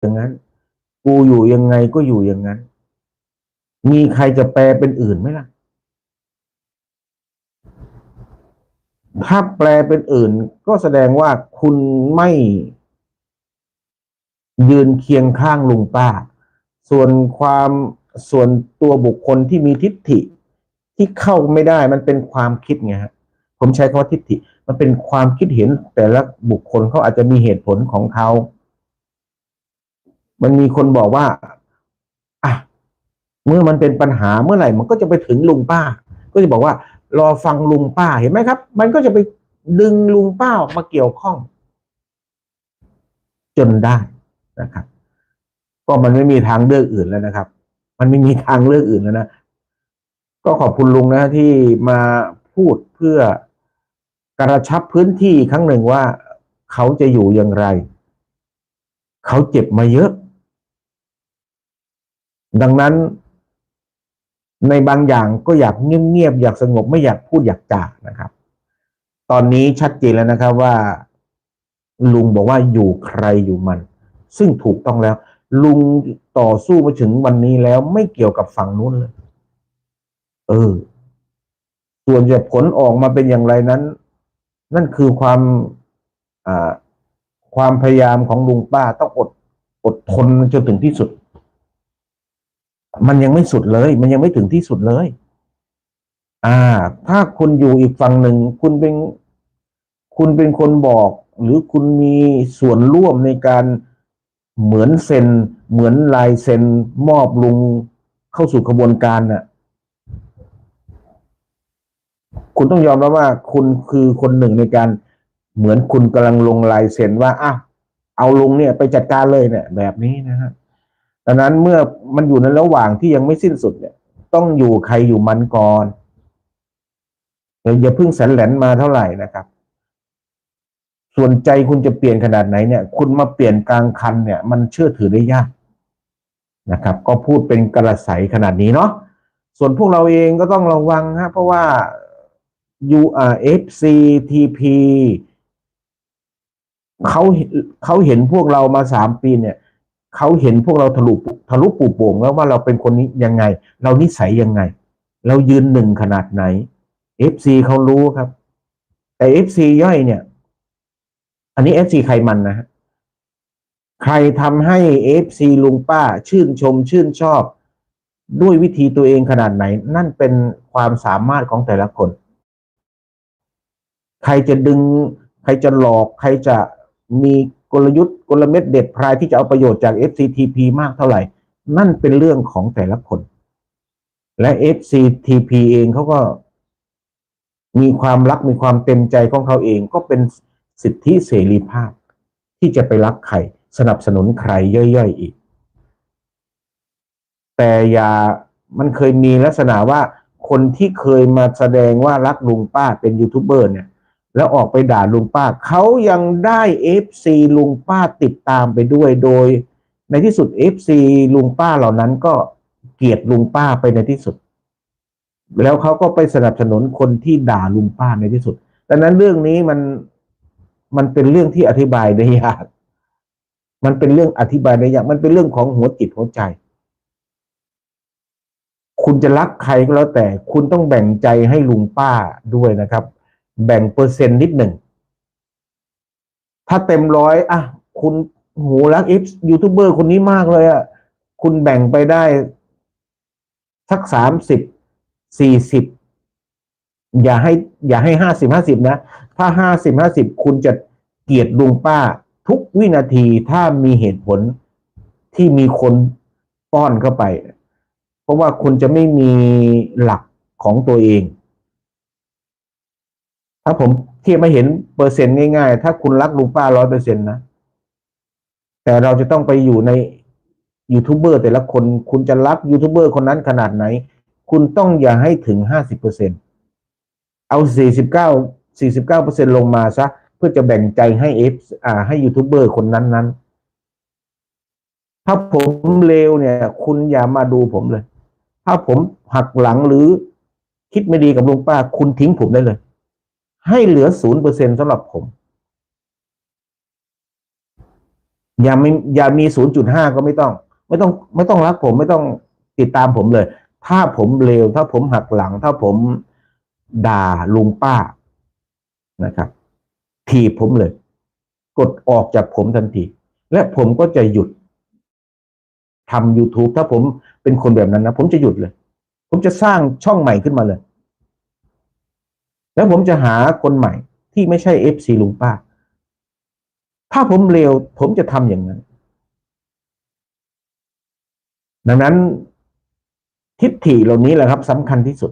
อย่างนั้น กูอยู่ยังไงก็อยู่อย่างนั้น มีใครจะแปลเป็นอื่นไหมล่ะ ถ้าแปลเป็นอื่นก็แสดงว่าคุณไม่ ยืนเคียงข้างลุงป้า ส่วนความส่วนตัวบุคคลที่มีทิฏฐิที่เข้าไม่ได้มันเป็นความคิดไงฮะผมใช้คำว่าทิฏฐิ มันเป็นความคิดเห็นแต่ละบุคคลเขาอาจจะมีเหตุผลของเขา มันมีคนบอกว่าอะเมื่อมันเป็นปัญหาเมื่อไหร่ มันก็จะไปถึงลุงป้า ก็จะบอกว่า รอฟังลุงป้าเห็นไหมครับ มันก็จะไปดึงลุงป้ามาเกี่ยวข้อง จนได้นะครับ ก็มันไม่มีทางเลือกอื่นแล้วนะครับ มันไม่มีทางเลือกอื่นแล้วนะก็ขอบคุณลุงนะที่มาพูดเพื่อกระชับพื้นที่ครั้งหนึ่งว่า เขาจะอยู่อย่างไร เขาเจ็บมาเยอะ ดังนั้น ในบางอย่างก็อยากเงียบๆอยากสงบไม่อยากพูดอยากจากนะครับ ตอนนี้ชัดเจนแล้วนะครับว่า ลุงบอกว่าอยู่ใครอยู่มัน ซึ่งถูกต้องแล้ว ลุงต่อสู้มาถึงวันนี้แล้วไม่เกี่ยวกับฝั่งนู้นเลยเออ ส่วนจะผลออกมาเป็นอย่างไรนั้น นั่นคือความอความพยายามของลุงป้าต้องอดอดทนจนถึงที่สุด มันยังไม่สุดเลย มันยังไม่ถึงที่สุดเลย อ่า ถ้าคุณอยู่อีกฝั่งหนึ่ง คุณเป็น คุณเป็นคนบอก หรือคุณมีส่วนร่วมในการเหมือนเซ็น เหมือนลายเซ็นมอบลุงเข้าสู่กระบวนการน่ะ คุณต้องยอมรับว่า คุณคือคนหนึ่งในการเหมือนคุณกำลังลงลายเซ็นว่าอะเอาลุงเนี่ยไปจัดการเลยเนี่ย แบบนี้นะฮะ ดังนั้นเมื่อมันอยู่ในระหว่างที่ยังไม่สิ้นสุดเนี่ย ต้องอยู่ใครอยู่มันก่อนอย่าเพิ่งแสนแหลนมาเท่าไหร่นะครับ ส่วนใจคุณจะเปลี่ยนขนาดไหนเนี่ย คุณมาเปลี่ยนกลางคันเนี่ย มันเชื่อถือได้ยากนะครับ ก็พูดเป็นกระใสขนาดนี้เนาะส่วนพวกเราเองก็ต้องระวังฮะเพราะว่า U R F C T P เขาเขาเห็นพวกเรามาสามปีเนี่ย เขาเห็นพวกเราทะลุทะลุปูโป่งแล้วว่าเราเป็นคนนี้ยังไง เรานิสัยยังไง เรายืนหนึ่งขนาดไหน FC เขารู้ครับ แต่ FC ย่อยเนี่ย อันนี้ FC ใครมันนะใครทำให้ FC ลุงป้า ชื่นชม ชื่นชอบ ด้วยวิธีตัวเองขนาดไหน นั่นเป็นความสามารถของแต่ละคน ใครจะดึง ใครจะหลอก ใครจะมี กลยุทธ์กลเม็ดเด็ดพรายที่จะเอาประโยชน์จาก FCTP มากเท่าไหร่ นั่นเป็นเรื่องของแต่ละคน และ FCTP เองเขาก็ มีความรักมีความเต็มใจของเขาเอง ก็เป็นสิทธิเสรีภาพ ที่จะไปรักใครสนับสนุนใครย่อยๆอีก แต่อย่ามันเคยมีลักษณะว่าคนที่เคยมาแสดงว่ารักลุงป้าเป็นยูทูบเบอร์เนี่ย แล้วออกไปด่าลุงป้า เขายังได้เอฟซีลุงป้าติดตามไปด้วยโดย ในที่สุดเอฟซีลุงป้าเหล่านั้นก็เกลียดลุงป้าไปในที่สุด แล้วเขาก็ไปสนับสนุนคนที่ด่าลุงป้าในที่สุดดังนั้นเรื่องนี้มันมันเป็นเรื่องที่อธิบายได้ยาก มันเป็นเรื่องอธิบายได้ยาก มันเป็นเรื่องของหัวจิตหัวใจ คุณจะรักใครก็แล้วแต่ คุณต้องแบ่งใจให้ลุงป้าด้วยนะครับ แบ่งเปอร์เซ็นต์นิดหนึ่ง ถ้าเต็มร้อยอะ คุณโหรักเอฟยูทูบเบอร์คนนี้มากเลยอะ คุณแบ่งไปได้ สักสามสิบสี่สิบอย่าให้ อย่าให้ห้าสิบห้าสิบนะ ถ้าห้าสิบห้าสิบคุณจะเกลียดลุงป้า ทุกวินาทีถ้ามีเหตุผลที่มีคนป้อนเข้าไป เพราะว่าคุณจะไม่มีหลักของตัวเอง ถ้าผมเทียบมาเห็นเปอร์เซ็นต์ง่ายๆ ถ้าคุณรักลุงป้าร้อยเปอร์เซ็นต์นะ แต่เราจะต้องไปอยู่ในยูทูบเบอร์แต่ละคน คุณจะรักยูทูบเบอร์คนนั้นขนาดไหน คุณต้องอย่าให้ถึงห้าสิบเปอร์เซ็นเอาสี่สิบเก้าสี่สิบเก้าเปอร์เซ็นลงมาซะ เพื่อจะแบ่งใจให้เอฟอ่าให้ยูทูบเบอร์คนนั้นนั้นถ้าผมเลวเนี่ย คุณอย่ามาดูผมเลย ถ้าผมหักหลังหรือคิดไม่ดีกับลุงป้า คุณทิ้งผมได้เลย ให้เหลือศูนย์เปอร์เซ็นสำหรับผม อย่าไม่อย่ามีศูนย์จุดห้าก็ไม่ต้อง ไม่ต้อง ไม่ต้องรักผมไม่ต้องติดตามผมเลย ถ้าผมเลวถ้าผมหักหลัง ถ้าผมด่าลุงป้านะครับ ทีบผมเลย กดออกจากผมทันที และผมก็จะหยุดทำ YouTube ถ้าผมเป็นคนแบบนั้นนะ ผมจะหยุดเลย ผมจะสร้างช่องใหม่ขึ้นมาเลย แล้วผมจะหาคนใหม่ที่ไม่ใช่เอฟซีลุงป้า ถ้าผมเลวผมจะทำอย่างนั้น ดังนั้นทิฏฐิเหล่านี้แหละครับสำคัญที่สุด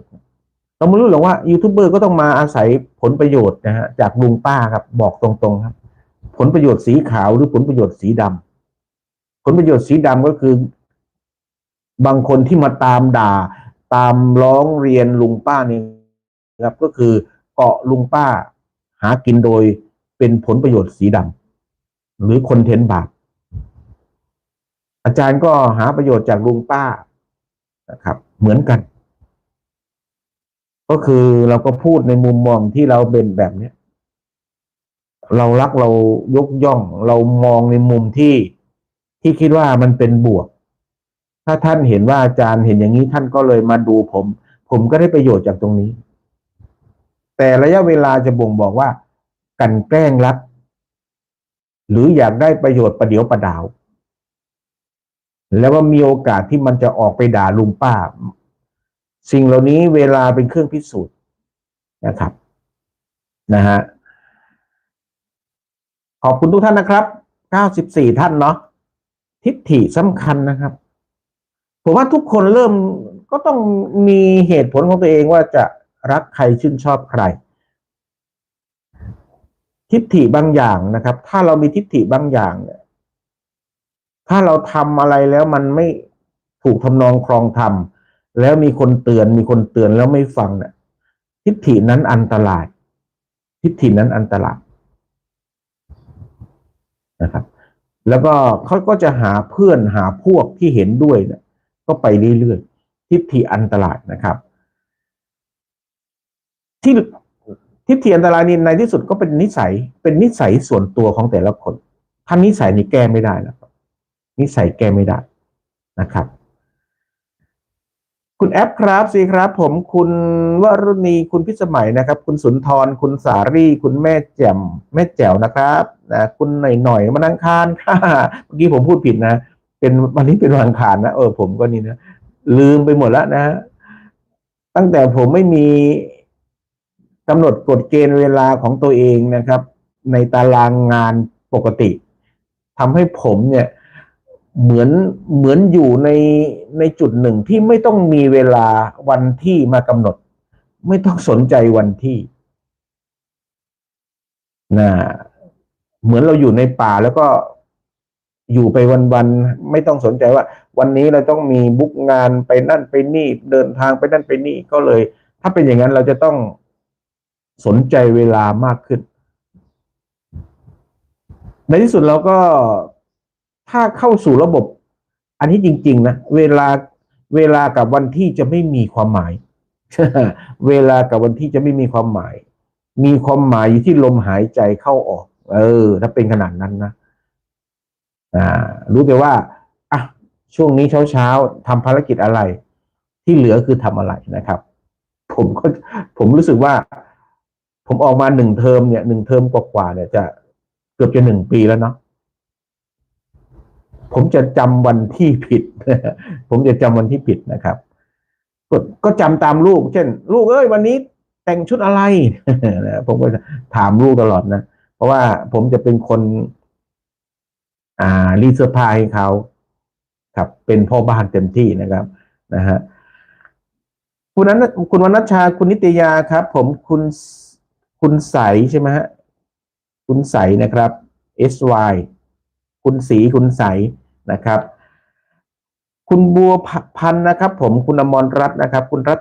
เราไม่รู้หรอกว่ายูทูบเบอร์ก็ต้องมาอาศัยผลประโยชน์นะฮะจากลุงป้าครับบอกตรงๆครับ ผลประโยชน์สีขาวหรือผลประโยชน์สีดำผลประโยชน์สีดำก็คือบางคนที่มาตามด่า ตามร้องเรียนลุงป้านี่ครับก็คือ เกาะลุงป้า หากินโดยเป็นผลประโยชน์สีดำหรือคอนเทนต์บาปอาจารย์ก็หาประโยชน์จากลุงป้านะครับ เหมือนกัน ก็คือเราก็พูดในมุมมองที่เราเป็นแบบเนี้ยเรารักเรายกย่อง เรามองในมุมที่ที่คิดว่ามันเป็นบวก ถ้าท่านเห็นว่าอาจารย์เห็นอย่างนี้ท่านก็เลยมาดูผม ผมก็ได้ประโยชน์จากตรงนี้ แต่ระยะเวลาจะบ่งบอกว่า กันแกล้งรักหรืออยากได้ประโยชน์ประเดียวประดาว แล้วว่ามีโอกาสที่มันจะออกไปด่าลุงป้า สิ่งเหล่านี้เวลาเป็นเครื่องพิสูจน์นะครับนะฮะขอบคุณทุกท่านนะครับ 94 ท่านเนาะทิฏฐิสำคัญนะครับ ผมว่าทุกคนเริ่มก็ต้องมีเหตุผลของตัวเองว่าจะ รักใครชื่นชอบใคร ทิฏฐิบางอย่างนะครับ ถ้าเรามีทิฏฐิบางอย่างเนี่ยถ้าเราทำอะไรแล้วมันไม่ถูกทำนองครองธรรมแล้วมีคนเตือนมีคนเตือนแล้วไม่ฟังเนี่ยทิฏฐินั้นอันตราย ทิฏฐินั้นอันตรายนะครับ แล้วก็เขาก็จะหาเพื่อนหาพวกที่เห็นด้วยเนี่ยก็ไปเรื่อยๆทิฏฐิอันตรายนะครับ ที่ทิฏฐิอันตรายนี้ในที่สุดก็เป็นนิสัย เป็นนิสัยส่วนตัวของแต่ละคนถ้านิสัยนี้แก้ไม่ได้แล้วครับนิสัยแก้ไม่ได้นะครับ คุณแอปครับสิครับ ผมคุณวรุณีคุณพิสมัยนะครับ คุณสุนทร คุณสารีคุณแม่แจ่มแม่แจ๋วนะครับนะคุณหน่อยหน่อยมานังคารค่ะเมื่อกี้ผมพูดผิดนะ เป็นวันนี้เป็นวันอังคารนะเออผมก็นี่นะลืมไปหมดแล้วนะ ตั้งแต่ผมไม่มี กำหนดกฎเกณฑ์เวลาของตัวเองนะครับ ในตารางงานปกติทำให้ผมเนี่ยเหมือนเหมือนอยู่ในในจุดหนึ่งที่ไม่ต้องมีเวลาวันที่มากำหนด ไม่ต้องสนใจวันที่นะเหมือนเราอยู่ในป่าแล้วก็อยู่ไปวันๆไม่ต้องสนใจว่า วันนี้เราต้องมีบุ๊กงานไปนั่นไปนี่เดินทางไปนั่นไปนี่ก็เลย ถ้าเป็นอย่างนั้นเราจะต้อง สนใจเวลามากขึ้น ในที่สุดเราก็ถ้าเข้าสู่ระบบ อันนี้จริง ๆ นะ เวลาเวลากับวันที่จะไม่มีความหมาย เวลากับวันที่จะไม่มีความหมาย มีความหมายอยู่ที่ลมหายใจเข้าออก เออ ถ้าเป็นขนาดนั้นนะอ่า รู้แต่ว่าอะช่วงนี้เช้าเช้าๆทำภารกิจอะไร ที่เหลือคือทำอะไรนะครับ ผมก็ผมรู้สึกว่า ผมออกมาหนึ่งเทอมเนี่ยหนึ่งเทอมกว่าๆเนี่ยจะเกือบจะหนึ่งปีแล้วเนาะผมจะจำวันที่ผิด ผมจะจำวันที่ผิดนะครับ ก็ก็จำตามลูก เช่น ลูกเอ้ยวันนี้แต่งชุดอะไร ผมก็ถามลูกตลอดนะ เพราะว่าผมจะเป็นคน อ่ารีเสื้อผ้าให้เขา ครับ เป็นพ่อบ้านเต็มที่นะครับ นะฮะ คุณนั้นคุณวรรณชา คุณนิตยาครับ ผมคุณ คุณใสใช่ไหมฮะคุณใสนะครับ SY คุณสีคุณใสนะครับ คุณบัวพันธ์นะครับ ผมคุณอมรรัตน์นะครับ คุณรั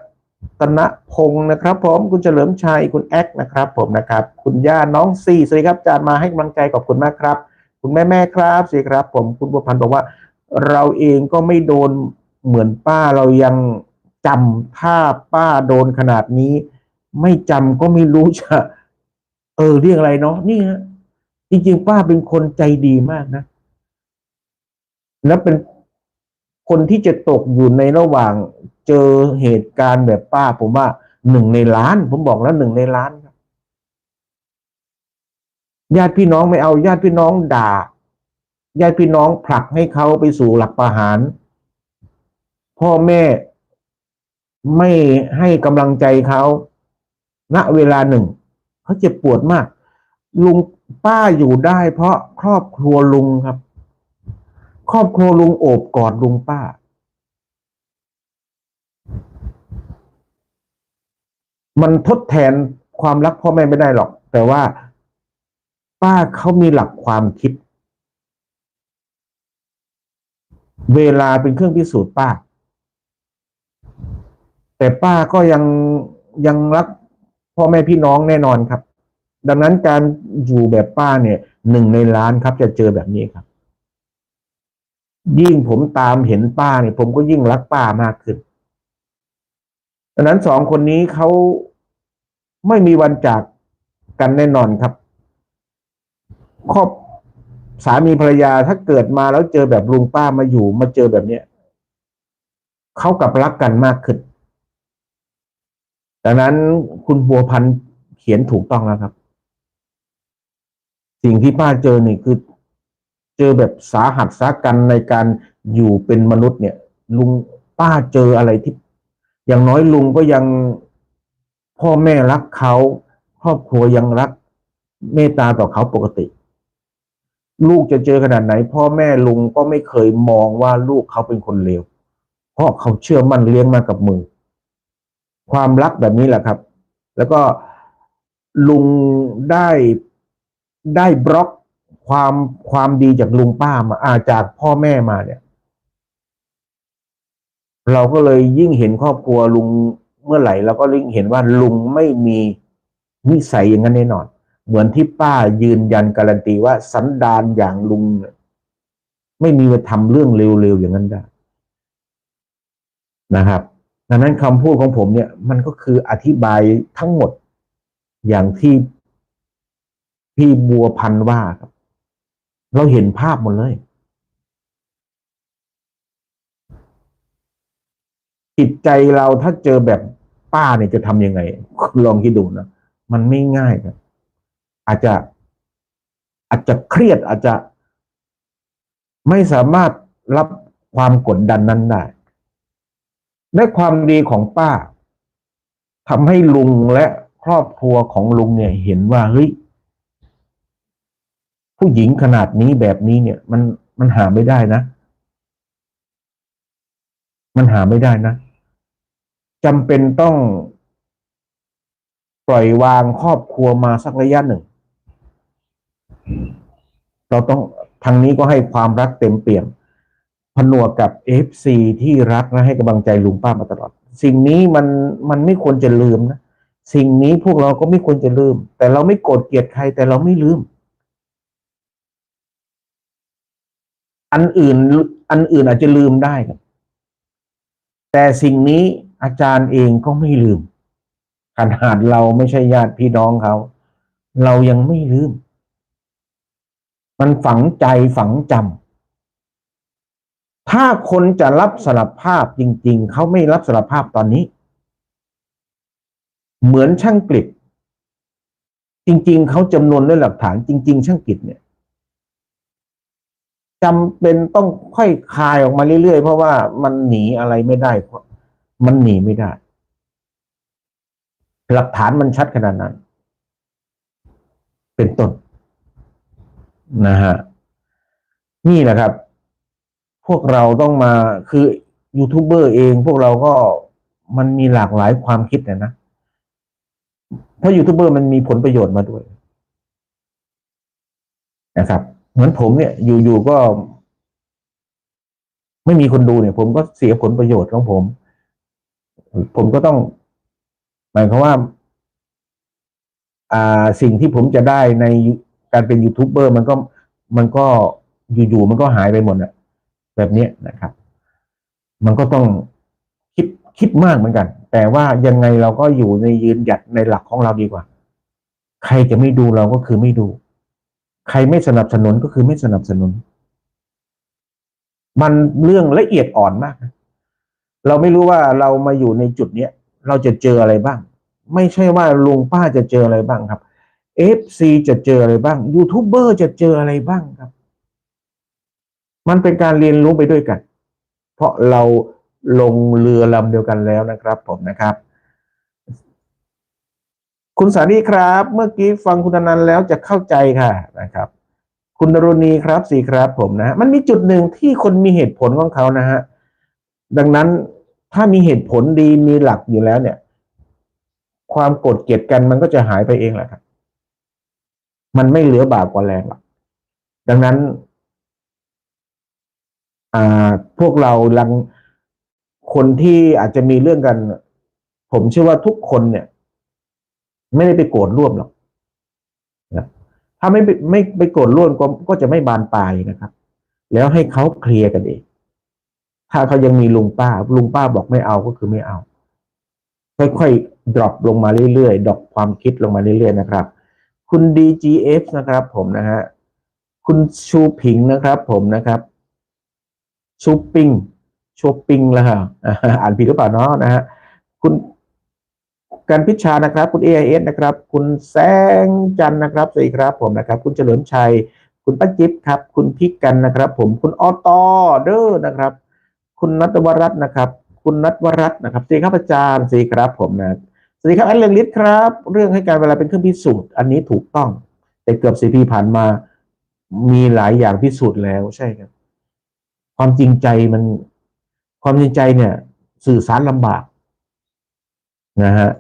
ตนพงศ์นะครับ ผมคุณเฉลิมชัยคุณแอคนะครับ ผมนะครับ คุณย่าน้องซีสวัสดีครับอาจารย์มาให้กำลังใจขอบคุณมากครับ คุณแม่แม่ครับสิครับ ผมคุณบัวพันธ์บอกว่า เราเองก็ไม่โดนเหมือนป้าเรายังจำถ้าป้าโดนขนาดนี้ ไม่จำก็ไม่รู้จะเออเรียกอะไรเนาะนี่ฮะจริงๆ ป้าเป็นคนใจดีมากนะ แล้วเป็นคนที่จะตกอยู่ในระหว่างเจอเหตุการณ์แบบป้า ผมว่าหนึ่งในล้าน ผมบอกแล้วหนึ่งในล้านครับญาติพี่น้องไม่เอาญาติพี่น้องด่าญาติพี่น้องผลักให้เขาไปสู่หลักประหาร พ่อแม่ไม่ให้กำลังใจเขา ณเวลาหนึ่งเขาเจ็บปวดมาก ลุงป้าอยู่ได้เพราะครอบครัวลุงครับ ครอบครัวลุงโอบกอดลุงป้า มันทดแทนความรักพ่อแม่ไม่ได้หรอก แต่ว่าป้าเขามีหลักความคิด เวลาเป็นเครื่องพิสูจน์ป้า แต่ป้าก็ยังยังรัก พ่อแม่พี่น้องแน่นอนครับ ดังนั้นการอยู่แบบป้าเนี่ยหนึ่งในล้านครับ จะเจอแบบนี้ครับ ยิ่งผมตามเห็นป้าเนี่ย ผมก็ยิ่งรักป้ามากขึ้นดังนั้นสองคนนี้เขาไม่มีวันจากกันแน่นอนครับ ครอบสามีภรรยาถ้าเกิดมาแล้วเจอแบบลุงป้ามาอยู่มาเจอแบบเนี้ยเขากลับรักกันมากขึ้น ดังนั้นคุณบัวพันธ์เขียนถูกต้องแล้วครับ สิ่งที่ป้าเจอนี่คือ เจอแบบสาหัสสากันในการอยู่เป็นมนุษย์เนี่ย ลุงป้าเจออะไรที่ อย่างน้อยลุงก็ยังพ่อแม่รักเขาครอบครัวยังรักเมตตาต่อเขาปกติ ลูกจะเจอขนาดไหน พ่อแม่ลุงก็ไม่เคยมองว่าลูกเขาเป็นคนเลวเพราะเขาเชื่อมั่นเลี้ยงมากับมือ ความรักแบบนี้แหละครับ แล้วก็ลุงได้ได้บล็อกความความดีจากลุงป้ามาอาจากพ่อแม่มาเนี่ย เราก็เลยยิ่งเห็นครอบครัวลุงเมื่อไหร่เราก็ยิ่งเห็นว่าลุงไม่มีนิสัยอย่างนั้นแน่นอน เหมือนที่ป้ายืนยันการันตีว่าสันดานอย่างลุงไม่มีมาทำเรื่องเร็วๆอย่างนั้นได้นะครับ ดังนั้นคำพูดของผมเนี่ย มันก็คืออธิบายทั้งหมดอย่างที่พี่บัวพันว่าครับ เราเห็นภาพหมดเลยจิตใจเราถ้าเจอแบบป้าเนี่ยจะทำยังไง ลองคิดดูนะมันไม่ง่ายครับ อาจจะอาจจะเครียดอาจจะไม่สามารถรับความกดดันนั้นได้ ได้ความดีของป้าทำให้ลุงและครอบครัวของลุงเนี่ยเห็นว่าเฮ้ยผู้หญิงขนาดนี้แบบนี้เนี่ย มันมันหาไม่ได้นะ มันหาไม่ได้นะจำเป็นต้องปล่อยวางครอบครัวมาสักระยะหนึ่ง เราต้องทางนี้ก็ให้ความรักเต็มเปี่ยม ผนวกกับเอฟซีที่รักและให้กำลังใจลุงป้ามาตลอด สิ่งนี้มันมันไม่ควรจะลืมนะสิ่งนี้พวกเราก็ไม่ควรจะลืม แต่เราไม่โกรธเกลียดใครแต่เราไม่ลืม อันอื่นอันอื่นอาจจะลืมได้ครับแต่สิ่งนี้อาจารย์เองก็ไม่ลืมขนาดเราไม่ใช่ญาติพี่น้องเขา เรายังไม่ลืม มันฝังใจฝังจำ ถ้าคนจะรับสารภาพจริง ๆ เขาไม่รับสารภาพตอนนี้ เหมือนช่างกฤษจริง ๆ เขาจำนวนด้วยหลักฐานจริง ๆ ช่างกฤษเนี่ยจำเป็นต้องค่อยคายออกมาเรื่อย ๆ เพราะว่ามันหนีอะไรไม่ได้ มันหนีไม่ได้ หลักฐานมันชัดขนาดนั้น เป็นต้นนะฮะนี่แหละครับ พวกเราต้องมาคือยูทูบเบอร์เองพวกเราก็มันมีหลากหลายความคิดนะนะเพราะยูทูบเบอร์มันมีผลประโยชน์มาด้วยนะครับเหมือนผมเนี่ยอยู่ๆก็ ไม่มีคนดูเนี่ย ผมก็เสียผลประโยชน์ของผม ผมก็ต้อง หมายความว่า อ่าสิ่งที่ผมจะได้ในการเป็นยูทูบเบอร์มันก็มันก็อยู่ๆมันก็หายไปหมดอะ แบบนี้นะครับ มันก็ต้องคิดคิดมากเหมือนกัน แต่ว่ายังไงเราก็อยู่ในยืนหยัดในหลักของเราดีกว่า ใครจะไม่ดูเราก็คือไม่ดู ใครไม่สนับสนุนก็คือไม่สนับสนุน มันเรื่องละเอียดอ่อนมาก เราไม่รู้ว่าเรามาอยู่ในจุดเนี้ยเราจะเจออะไรบ้าง ไม่ใช่ว่าลุงป้าจะเจออะไรบ้างครับเอฟซีจะเจออะไรบ้างยูทูบเบอร์จะเจออะไรบ้างครับ มันเป็นการเรียนรู้ไปด้วยกัน เพราะเราลงเรือลำเดียวกันแล้วนะครับ ผมนะครับ คุณสานีครับ เมื่อกี้ฟังคุณนันต์แล้วจะเข้าใจค่ะนะครับ คุณนรุณีครับสี่ครับผมนะมันมีจุดหนึ่งที่คนมีเหตุผลของเขานะฮะดังนั้นถ้ามีเหตุผลดีมีหลักอยู่แล้วเนี่ย ความโกรธเกลียดกันมันก็จะหายไปเองแหละครับ มันไม่เหลือบากกว่าแรงหรอกดังนั้น อ่าพวกเราลังคนที่อาจจะมีเรื่องกัน ผมเชื่อว่าทุกคนเนี่ย ไม่ได้ไปโกรธร่วมหรอกนะถ้าไม่ไม่ไปโกรธร่วมก็ก็จะไม่บานปลายนะครับ แล้วให้เขาเคลียร์กันเองถ้าเขายังมีลุงป้า ลุงป้าบอกไม่เอาก็คือไม่เอา ค่อยๆดรอปลงมาเรื่อยๆดรอปความคิดลงมาเรื่อยๆนะครับ คุณ DGF นะครับ ผมนะฮะคุณชูผิงนะครับ ผมนะครับ ชูปิงชูปิงแล้วฮะอ่านผิดหรือเปล่าเนาะนะฮะคุณการพิชานะครับ คุณ AIS นะครับ คุณแสงจันนะครับสวัสดีครับผมนะครับ คุณเฉลิมชัย คุณป้าจิ๊บครับ คุณพิกกันนะครับ ผมคุณออตอเดอร์นะครับ คุณนัทวรัตน์นะครับ คุณนัทวรัตน์นะครับสวัสดีครับอาจารย์สวัสดีครับผมนะสวัสดีครับแอนเลงลิสครับ เรื่องให้การเวลาเป็นเครื่องพิสูจน์อันนี้ถูกต้อง แต่เกือบสี่ปีผ่านมา มีหลายอย่างพิสูจน์แล้วใช่ครับ ความจริงใจมัน ความจริงใจเนี่ย สื่อสารลำบากนะฮะ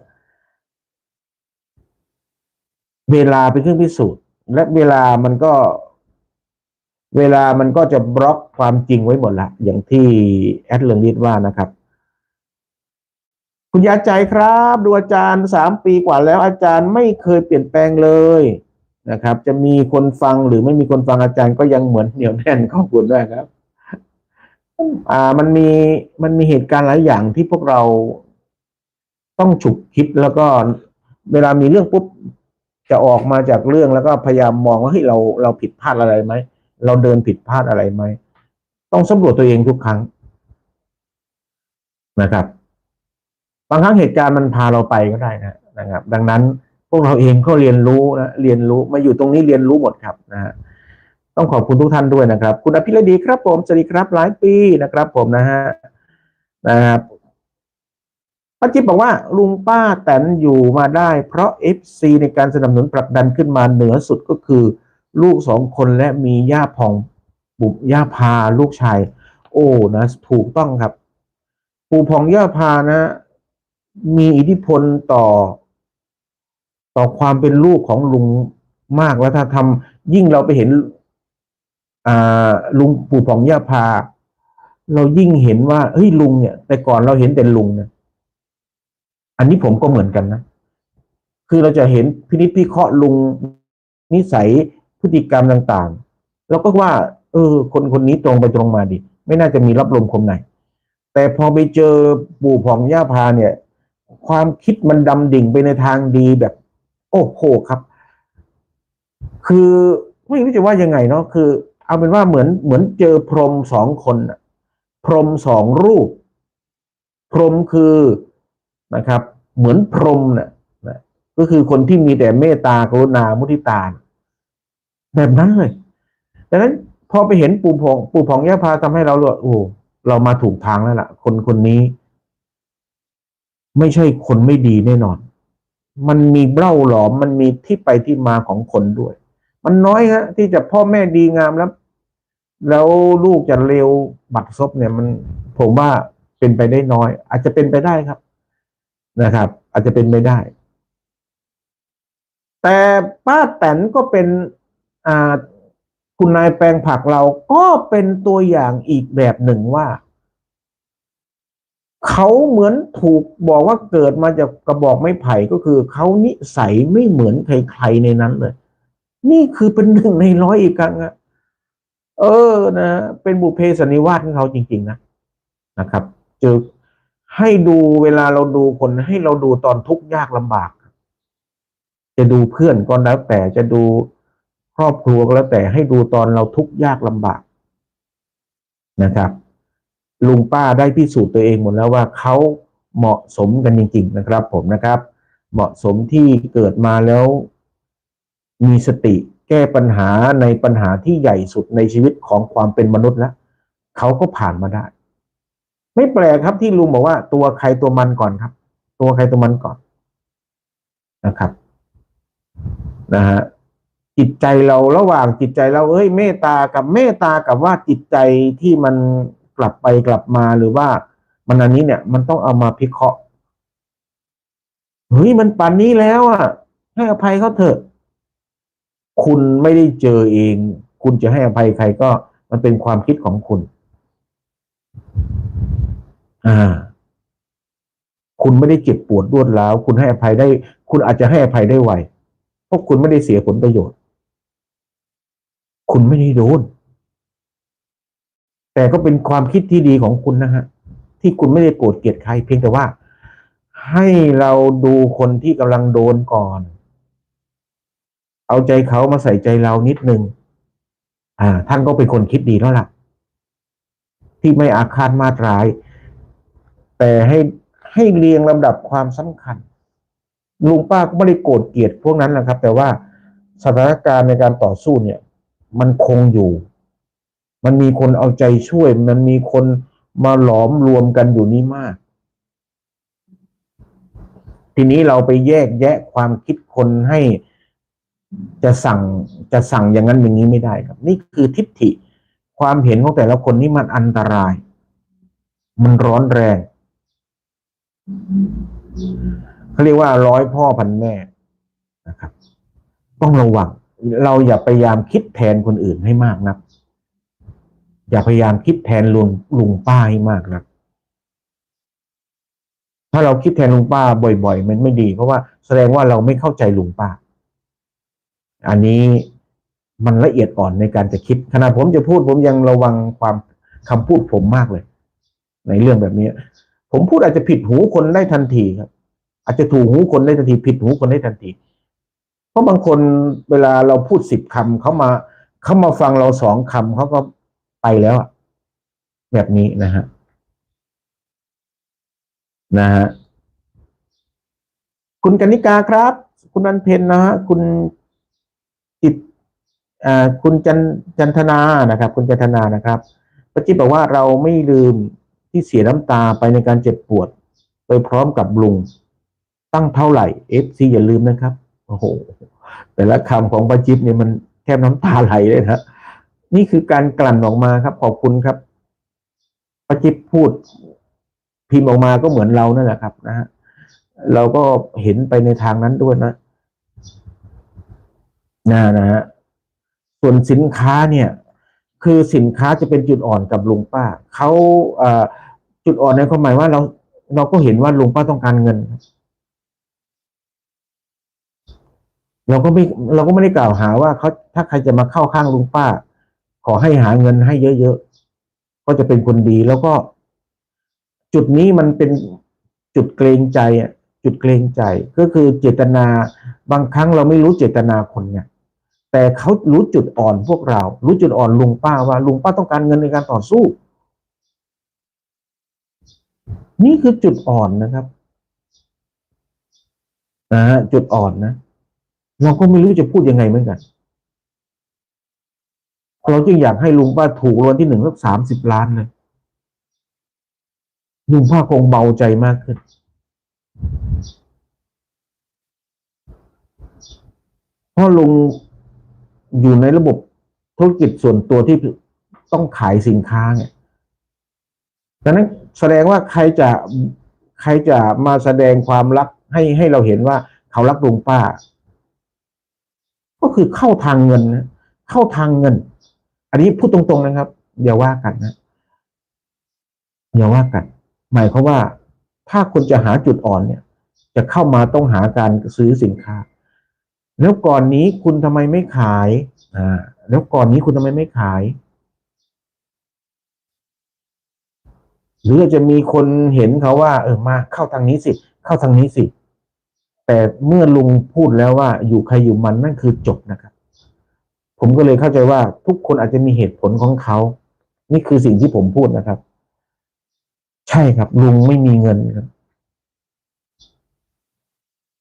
เวลาเป็นเครื่องพิสูจน์ และเวลามันก็ เวลามันก็จะบล็อกความจริงไว้หมดละอย่างที่แอดเลิงลิดว่านะครับ คุณยาใจครับดูอาจารย์สามปีกว่าแล้วอาจารย์ไม่เคยเปลี่ยนแปลงเลยนะครับ จะมีคนฟังหรือไม่มีคนฟังอาจารย์ก็ยังเหมือนเหนียวแน่นขอบคุณด้วยครับ อ่ามันมีมันมีเหตุการณ์หลายอย่างที่พวกเราต้องฉุกคิดแล้วก็เวลามีเรื่องปุ๊บจะออกมาจากเรื่องแล้วก็พยายามมองว่าเฮ้ยเราเราผิดพลาดอะไรไหมเราเดินผิดพลาดอะไรไหมต้องสำรวจตัวเองทุกครั้งนะครับ บางครั้งเหตุการณ์มันพาเราไปก็ได้นะนะครับ ดังนั้นพวกเราเองก็เรียนรู้นะเรียนรู้มาอยู่ตรงนี้เรียนรู้หมดครับนะฮะ ต้องขอบคุณทุกท่านด้วยนะครับ คุณอภิรดีครับผมสวัสดีครับหลายปีนะครับ ผมนะฮะนะครับป้าจิ๊บบอกว่าลุงป้าแตนอยู่มาได้ เพราะ FC ในการสนับสนุนผลักดันขึ้นมาเหนือสุดก็คือ ลูกสองคนและมีย่าพองบุบย่าพาลูกชาย โอ้นะถูกต้องครับ ปู่พองย่าพานะ มีอิทธิพลต่อ ต่อความเป็นลูกของลุงมากแล้วถ้าทำยิ่งเราไปเห็น ลุงปู่พองย่าพา เรายิ่งเห็นว่าเฮ้ยลุงเนี่ย แต่ก่อนเราเห็นแต่ลุงเนี่ยอันนี้ผมก็เหมือนกันนะคือเราจะเห็นพินิจพิเคราะห์ลุงนิสัยพฤติกรรมต่างๆแล้วก็ว่า เออ คนคนนี้ตรงไปตรงมาดิไม่น่าจะมีรับลมคมไหน แต่พอไปเจอปู่ผ่องย่าพาเนี่ย ความคิดมันดำดิ่งไปในทางดีแบบ โอ้โหครับ คือไม่รู้จะว่ายังไงเนาะคือ เอาเป็นว่าเหมือนเหมือนเจอพรหมสองคนน่ะพรหมสองรูป พรหมคือนะครับ เหมือนพรหมน่ะนะก็คือคนที่มีแต่เมตตากรุณามุทิตา แบบนั้นเลยดังนั้นพอไปเห็นปู่พองปู่พองย่าพาทำให้เราเลยโอ้เรามาถูกทางแล้วล่ะ คนคนนี้ ไม่ใช่คนไม่ดีแน่นอน มันมีเบ้าหลอมมันมีที่ไปที่มาของคนด้วย มันน้อยฮะที่จะพ่อแม่ดีงามแล้ว แล้วลูกจะเร็วบัดซบเนี่ยมันผมว่าเป็นไปได้น้อย อาจจะเป็นไปได้ครับนะครับ อาจจะเป็นไม่ได้ แต่ป้าแตนก็เป็นอ่าคุณนายแปลงผักเราก็เป็นตัวอย่างอีกแบบหนึ่งว่า เขาเหมือนถูกบอกว่าเกิดมาจากกระบอกไม้ไผ่ก็คือ เขานิสัยไม่เหมือนใครๆในนั้นเลย นี่คือเป็นหนึ่งในร้อยอีกครั้งอะเออนะเป็นบุเพสันนิวาสของเขาจริง ๆ นะนะครับจอให้ดูเวลาเราดูคนให้เราดูตอนทุกข์ยากลำบาก จะดูเพื่อนก็แล้วแต่จะดูครอบครัวก็แล้วแต่ให้ดูตอนเราทุกข์ยากลำบากนะครับ ลุงป้าได้พิสูจน์ตัวเองหมดแล้วว่าเขาเหมาะสมกันจริง ๆ นะครับ ผมนะครับ เหมาะสมที่เกิดมาแล้ว มีสติแก้ปัญหาในปัญหาที่ใหญ่สุดในชีวิตของความเป็นมนุษย์แล้วเขาก็ผ่านมาได้ ไม่แปลกครับที่ลุงบอกว่า ตัวใครตัวมันก่อนครับ ตัวใครตัวมันก่อนนะครับนะฮะจิตใจเราระหว่างจิตใจเราเอ้ยเมตตากับเมตตากับว่าจิตใจที่มันกลับไปกลับมาหรือว่า มันอันนี้เนี่ย มันต้องเอามาพิเคราะห์เฮ้ยมันป่านนี้แล้วอะ ให้อภัยเขาเถอะ คุณไม่ได้เจอเอง คุณจะให้อภัยใครก็มันเป็นความคิดของคุณ อ่า คุณไม่ได้เจ็บปวดรวดร้าวคุณให้อภัยได้ คุณอาจจะให้อภัยได้ไวเพราะคุณไม่ได้เสียผลประโยชน์ คุณไม่ได้โดน แต่ก็เป็นความคิดที่ดีของคุณนะฮะ ที่คุณไม่ได้โกรธเกลียดใคร เพียงแต่ว่า ให้เราดูคนที่กำลังโดนก่อน เอาใจเขามาใส่ใจเรานิดนึงอ่า ท่านก็เป็นคนคิดดีแล้วล่ะ ที่ไม่อาฆาตมาตร้าย แต่ให้ให้เรียงลำดับความสำคัญลุงป้าก็ไม่ได้โกรธเกลียดพวกนั้นนะครับ แต่ว่าสถานการณ์ในการต่อสู้เนี่ย มันคงอยู่ มันมีคนเอาใจช่วย มันมีคนมาหลอมรวมกันอยู่นี่มาก ทีนี้เราไปแยกแยะความคิดคนให้ จะสั่งจะสั่งอย่างนั้นอย่างนี้ไม่ได้ครับ นี่คือทิฏฐิความเห็นของแต่ละคนนี่มันอันตราย มันร้อนแรงเขาเรียกว่าร้อยพ่อพันแม่นะครับ ต้องระวังเราอย่าพยายามคิดแทนคนอื่นให้มากนัก อย่าพยายามคิดแทนลุงลุงป้าให้มากนัก ถ้าเราคิดแทนลุงป้าบ่อย ๆ มันไม่ดี เพราะว่าแสดงว่าเราไม่เข้าใจลุงป้า อันนี้มันละเอียดอ่อนในการจะคิดขณะผมจะพูด ผมยังระวังความคำพูดผมมากเลย ในเรื่องแบบนี้ ผมพูดอาจจะผิดหูคนได้ทันทีครับ อาจจะถูกหูคนได้ทันที ผิดหูคนได้ทันที เพราะบางคนเวลาเราพูดสิบคำเขามาเขามาฟังเราสองคำเขาก็ไปแล้วอะแบบนี้นะฮะนะฮะคุณกนิกาครับ คุณนันเพนนะฮะคุณ คุณจันจันทนานะครับ คุณจันทนานะครับปจิตบอกว่าเราไม่ลืมที่เสียน้ำตาไปในการเจ็บปวด ไปพร้อมกับลุง ตั้งเท่าไหร่เอฟซีอย่าลืมนะครับโอ้โหแต่ละคำของปาจิบเนี่ยมันแทบน้ำตาไหลเลยนะนี่คือการกลั่นออกมาครับ ขอบคุณครับปาจิบพูดพิมพ์ออกมาก็เหมือนเรานั่นแหละครับนะฮะเราก็เห็นไปในทางนั้นด้วยนะนะนะฮะ ส่วนสินค้าเนี่ยคือสินค้าจะเป็นจุดอ่อนกับลุงป้าเขาจุดอ่อนในความหมายว่าเราเราก็เห็นว่าลุงป้าต้องการเงิน เราก็ไม่เราก็ไม่ได้กล่าวหาว่าเขาถ้าใครจะมาเข้าข้างลุงป้า ขอให้หาเงินให้เยอะๆก็จะเป็นคนดีแล้วก็ จุดนี้มันเป็นจุดเกรงใจอะจุดเกรงใจก็คือเจตนาบางครั้งเราไม่รู้เจตนาคนเนี่ย แต่เขารู้จุดอ่อนพวกเรา รู้จุดอ่อนลุงป้าว่าลุงป้าต้องการเงินในการต่อสู้ นี่คือจุดอ่อนนะครับนะฮะจุดอ่อนนะเราก็ไม่รู้จะพูดยังไงเหมือนกันเราจึงอยากให้ลุงป้าถูกรางวัลที่หนึ่งสักสามสิบล้านเลยลุงป้าคงเบาใจมากขึ้น เพราะลุง อยู่ในระบบธุรกิจส่วนตัวที่ต้องขายสินค้าเนี่ยดังนั้นแสดงว่าใครจะใครจะมาแสดงความรักให้ให้เราเห็นว่าเขารักลุงป้า ก็คือเข้าทางเงินนะเข้าทางเงิน อันนี้พูดตรงๆนะครับอย่าว่ากันนะอย่าว่ากัน หมายความว่าถ้าคนจะหาจุดอ่อนเนี่ย จะเข้ามาต้องหาการซื้อสินค้า แล้วก่อนนี้คุณทำไมไม่ขาย อ่า แล้วก่อนนี้คุณทำไมไม่ขาย หรือจะมีคนเห็นเขาว่า เออมาเข้าทางนี้สิ เข้าทางนี้สิ แต่เมื่อลุงพูดแล้วว่าอยู่ใครอยู่มันนั่นคือจบนะครับ ผมก็เลยเข้าใจว่าทุกคนอาจจะมีเหตุผลของเขา นี่คือสิ่งที่ผมพูดนะครับ ใช่ครับ ลุงไม่มีเงินครับ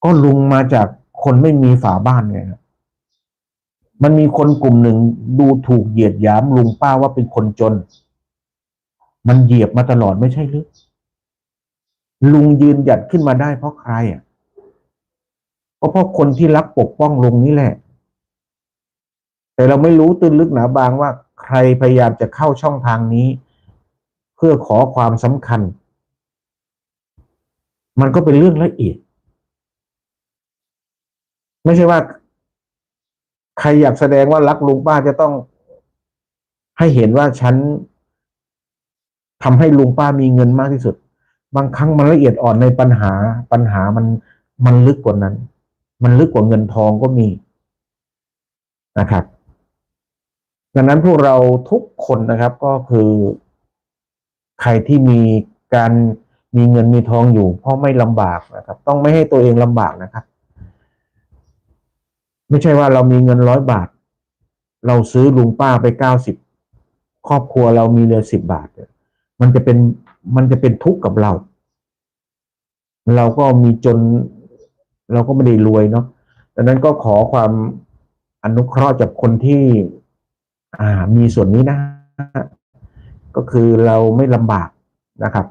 ก็ลุงมาจาก คนไม่มีฝาบ้านไงครับมันมีคนกลุ่มหนึ่งดูถูกเหยียดหยามลุงป้าว่าเป็นคนจน มันเหยียบมาตลอดไม่ใช่หรือลุงยืนหยัดขึ้นมาได้เพราะใครอะก็เพราะคนที่รักปกป้องลุงนี่แหละ แต่เราไม่รู้ตื้นลึกหนาบางว่า ใครพยายามจะเข้าช่องทางนี้ เพื่อขอความสำคัญ มันก็เป็นเรื่องละเอียด ไม่ใช่ว่า ใครอยากแสดงว่ารักลุงป้าจะต้อง ให้เห็นว่าฉันทำให้ลุงป้ามีเงินมากที่สุด บางครั้งมันละเอียดอ่อนในปัญหา ปัญหามันมันลึกกว่านั้น มันลึกกว่าเงินทองก็มีนะครับ ดังนั้นพวกเราทุกคนนะครับก็คือใครที่มีการมีเงินมีทองอยู่ เพราะไม่ลำบากนะครับ ต้องไม่ให้ตัวเองลำบากนะครับ ไม่ใช่ว่าเรามีเงินร้อยบาท เราซื้อลุงป้าไปเก้าสิบครอบครัวเรามีเหลือสิบบาท มันจะเป็นมันจะเป็นทุกข์กับเรา เราก็มีจน เราก็ไม่ได้รวยเนาะดังนั้นก็ขอความอนุเคราะห์จากคนที่ อ่า มีส่วนนี้นะ ก็คือเราไม่ลำบากนะครับ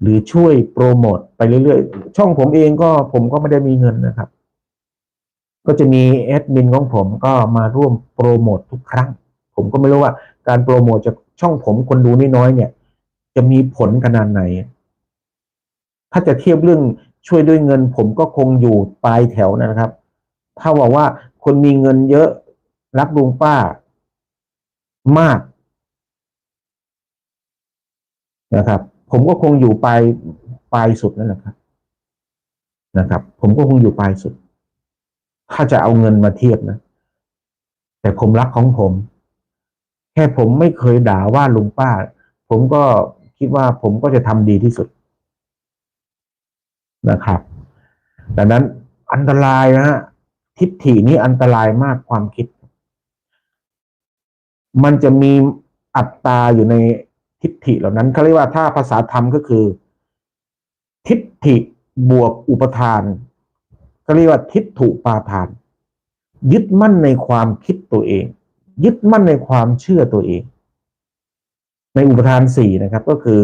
หรือช่วยโปรโมทไปเรื่อยๆ ช่องผมเองก็ผมก็ไม่ได้มีเงินนะครับ ก็จะมีแอดมินของผมก็มาร่วมโปรโมททุกครั้ง ผมก็ไม่รู้ว่าการโปรโมทจากช่องผมคนดูน้อยๆเนี่ย จะมีผลขนาดไหน ถ้าจะเทียบเรื่องช่วยด้วยเงิน ผมก็คงอยู่ปลายแถวนะครับ ถ้าบอกว่าคนมีเงินเยอะรักลุงป้ามากนะครับ ผมก็คงอยู่ปลายปลายสุดนั่นแหละครับนะครับ ผมก็คงอยู่ปลายสุด ถ้าจะเอาเงินมาเทียบนะ แต่ผมรักของผม แค่ผมไม่เคยด่าว่าลุงป้า ผมก็คิดว่าผมก็จะทำดีที่สุดนะครับ ดังนั้นอันตรายนะฮะทิฏฐินี้อันตรายมากความคิด มันจะมีอัตตาอยู่ในทิฏฐิเหล่านั้นเขาเรียกว่าถ้าภาษาธรรมก็คือ ทิฏฐิบวกอุปทาน เขาเรียกว่าทิฏฐุปาทาน ยึดมั่นในความคิดตัวเอง ยึดมั่นในความเชื่อตัวเอง ในอุปทานสี่นะครับก็คือ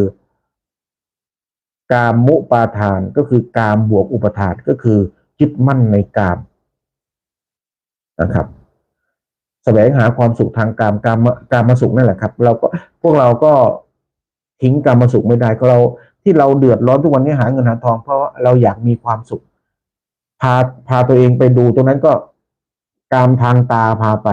กามมุปาทานก็คือกามบวกอุปทานก็คือยึดมั่นในกามนะครับแสวงหาความสุขทางกามกามกามมาสุขนั่นแหละครับ เราก็พวกเราก็ทิ้งกามมาสุขไม่ได้ก็เราที่เราเดือดร้อนทุกวันนี้หาเงินหาทอง เพราะเราอยากมีความสุข พาพาตัวเองไปดูตรงนั้นก็กามทางตาพาไป